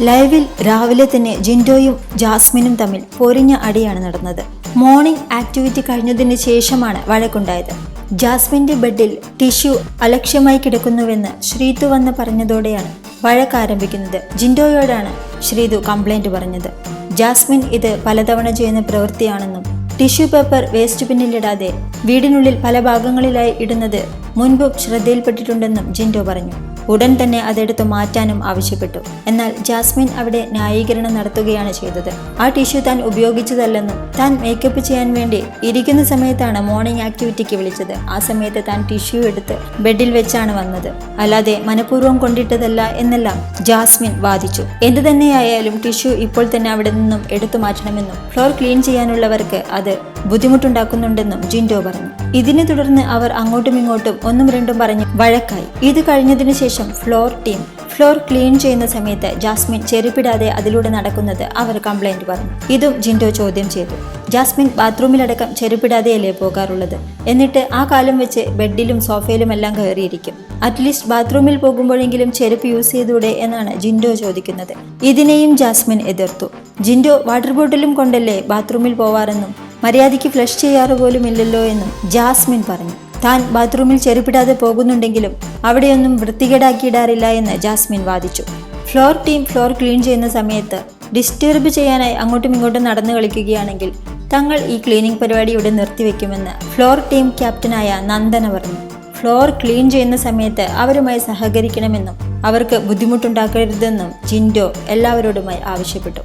ലൈവിൽ രാവിലെ തന്നെ ജിൻഡോയും ജാസ്മിനും തമ്മിൽ പൊരിഞ്ഞ അടിയാണ് നടന്നത്. മോർണിംഗ് ആക്ടിവിറ്റി കഴിഞ്ഞതിന് ശേഷമാണ് വഴക്കുണ്ടായത്. ജാസ്മിന്റെ ബെഡിൽ ടിഷ്യു അലക്ഷ്യമായി കിടക്കുന്നുവെന്ന് ശ്രീതു വന്ന് പറഞ്ഞതോടെയാണ് വഴക്ക് ആരംഭിക്കുന്നത്. ജിൻഡോയോടാണ് ശ്രീതു കംപ്ലൈന്റ് പറഞ്ഞത്. ജാസ്മിൻ ഇത് പലതവണ ചെയ്യുന്ന പ്രവൃത്തിയാണെന്നും ടിഷ്യൂ പേപ്പർ വേസ്റ്റ് ബിന്നിലിടാതെ വീടിനുള്ളിൽ പല ഭാഗങ്ങളിലായി ഇടുന്നത് മുൻപും ശ്രദ്ധയിൽപ്പെട്ടിട്ടുണ്ടെന്നും ജിൻഡോ പറഞ്ഞു. ഉടൻ തന്നെ അതെടുത്ത് മാറ്റാനും ആവശ്യപ്പെട്ടു. എന്നാൽ ജാസ്മിൻ അവിടെ ന്യായീകരണം നടത്തുകയാണ് ചെയ്തത്. ആ ടിഷ്യൂ താൻ ഉപയോഗിച്ചതല്ലെന്നും താൻ മേക്കപ്പ് ചെയ്യാൻ വേണ്ടി ഇരിക്കുന്ന സമയത്താണ് മോർണിംഗ് ആക്ടിവിറ്റിക്ക് വിളിച്ചത്. ആ സമയത്ത് താൻ ടിഷ്യൂ എടുത്ത് ബെഡിൽ വെച്ചാണ് വന്നത്. അല്ലാതെ മനഃപൂർവം കൊണ്ടിട്ടതല്ല എന്നെല്ലാം ജാസ്മിൻ വാദിച്ചു. എന്തു തന്നെയായാലും ടിഷ്യൂ ഇപ്പോൾ തന്നെ അവിടെ നിന്നും എടുത്തു മാറ്റണമെന്നും ഫ്ലോർ ക്ലീൻ ചെയ്യാനുള്ളവർക്ക് അത് ബുദ്ധിമുട്ടുണ്ടാക്കുന്നുണ്ടെന്നും ജിൻഡോ പറഞ്ഞു. ഇതിനെ തുടർന്ന് അവർ അങ്ങോട്ടും ഇങ്ങോട്ടും ഒന്നും രണ്ടും പറഞ്ഞ് വഴക്കായി. ഇത് കഴിഞ്ഞതിന് ശേഷം ഫ്ലോർ ടീം ഫ്ലോർ ക്ലീൻ ചെയ്യുന്ന സമയത്ത് ജാസ്മിൻ ചെരുപ്പിടാതെ അതിലൂടെ നടക്കുന്നത് അവർ കംപ്ലൈന്റ് പറഞ്ഞു. ഇതും ജിൻഡോ ചോദ്യം ചെയ്തു. ജാസ്മിൻ ബാത്റൂമിലടക്കം ചെരുപ്പിടാതെയല്ലേ പോകാറുള്ളത്? എന്നിട്ട് ആ കാലം വെച്ച് ബെഡിലും സോഫയിലും എല്ലാം കയറിയിരിക്കും. അറ്റ്ലീസ്റ്റ് ബാത്റൂമിൽ പോകുമ്പോഴെങ്കിലും ചെരുപ്പ് യൂസ് ചെയ്തൂടെ എന്നാണ് ജിൻഡോ ചോദിക്കുന്നത്. ഇതിനെയും ജാസ്മിൻ എതിർത്തു. ജിൻഡോ വാട്ടർ ബോട്ടിലും കൊണ്ടല്ലേ ബാത്റൂമിൽ പോവാറെന്നും മര്യാദയ്ക്ക് ഫ്ലഷ് ചെയ്യാറ് പോലും ഇല്ലല്ലോ എന്നും ജാസ്മിൻ പറഞ്ഞു. താൻ ബാത്റൂമിൽ ചെരുപ്പിടാതെ പോകുന്നുണ്ടെങ്കിലും അവിടെയൊന്നും വൃത്തികേടാക്കിയിടാറില്ല എന്ന് ജാസ്മിൻ വാദിച്ചു. ഫ്ലോർ ടീം ഫ്ലോർ ക്ലീൻ ചെയ്യുന്ന സമയത്ത് ഡിസ്റ്റർബ് ചെയ്യാനായി അങ്ങോട്ടും ഇങ്ങോട്ടും നടന്നു കളിക്കുകയാണെങ്കിൽ തങ്ങൾ ഈ ക്ലീനിംഗ് പരിപാടി ഇവിടെ നിർത്തിവെക്കുമെന്ന് ഫ്ലോർ ടീം ക്യാപ്റ്റനായ നന്ദന പറഞ്ഞു. ഫ്ലോർ ക്ലീൻ ചെയ്യുന്ന സമയത്ത് അവരുമായി സഹകരിക്കണമെന്നും അവർക്ക് ബുദ്ധിമുട്ടുണ്ടാക്കരുതെന്നും ജിൻഡോ എല്ലാവരോടുമായി ആവശ്യപ്പെട്ടു.